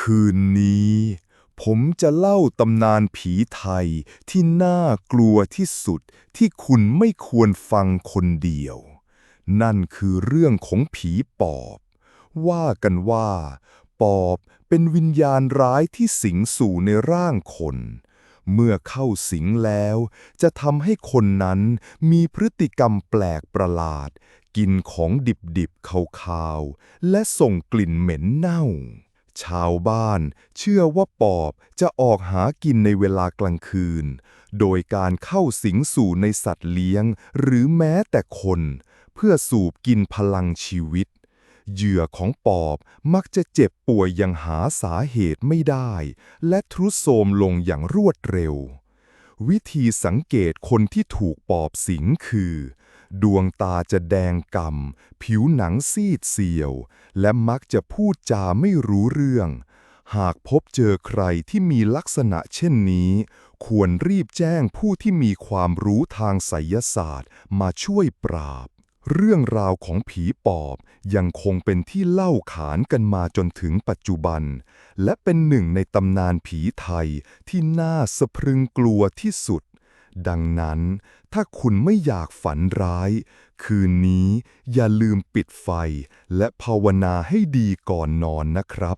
คืนนี้ ผมจะเล่าตำนานผีไทยที่น่ากลัวที่สุดที่คุณไม่ควรฟังคนเดียว นั่นคือเรื่องของผีปอบ ว่ากันว่า ปอบเป็นวิญญาณร้ายที่สิงสู่ในร่างคน เมื่อเข้าสิงแล้ว จะทำให้คนนั้นมีพฤติกรรมแปลกประหลาด กินของดิบๆขาวๆและส่งกลิ่นเหม็นเน่า ชาวบ้านเชื่อว่าปอบจะออกหากินในเวลากลางคืน โดยการเข้าสิงสู่ในสัตว์เลี้ยง หรือแม้แต่คน เพื่อสูบกินพลังชีวิต เหยื่อของปอบมักจะเจ็บป่วยอย่างหาสาเหตุไม่ได้ และทรุดโทรมลงอย่างรวดเร็ว วิธีสังเกตคนที่ถูกปอบสิงคือ ดวงตาจะแดงกำ่ำผิวหนังซีดเซียว และมักจะพูดจาไม่รู้เรื่อง หากพบเจอใครที่มีลักษณะเช่นนี้ ควรรีบแจ้งผู้ที่มีความรู้ทางไสยศาสตร์มาช่วยปราบ เรื่องราวของผีปอบยังคงเป็นที่เล่าขานกันมาจนถึงปัจจุบัน และเป็นหนึ่งในตำนานผีไทยที่น่าสะพรึงกลัวที่สุด ดังนั้นถ้าคุณไม่อยากฝันร้าย คืนนี้อย่าลืมปิดไฟ และภาวนาให้ดีก่อนนอนนะครับ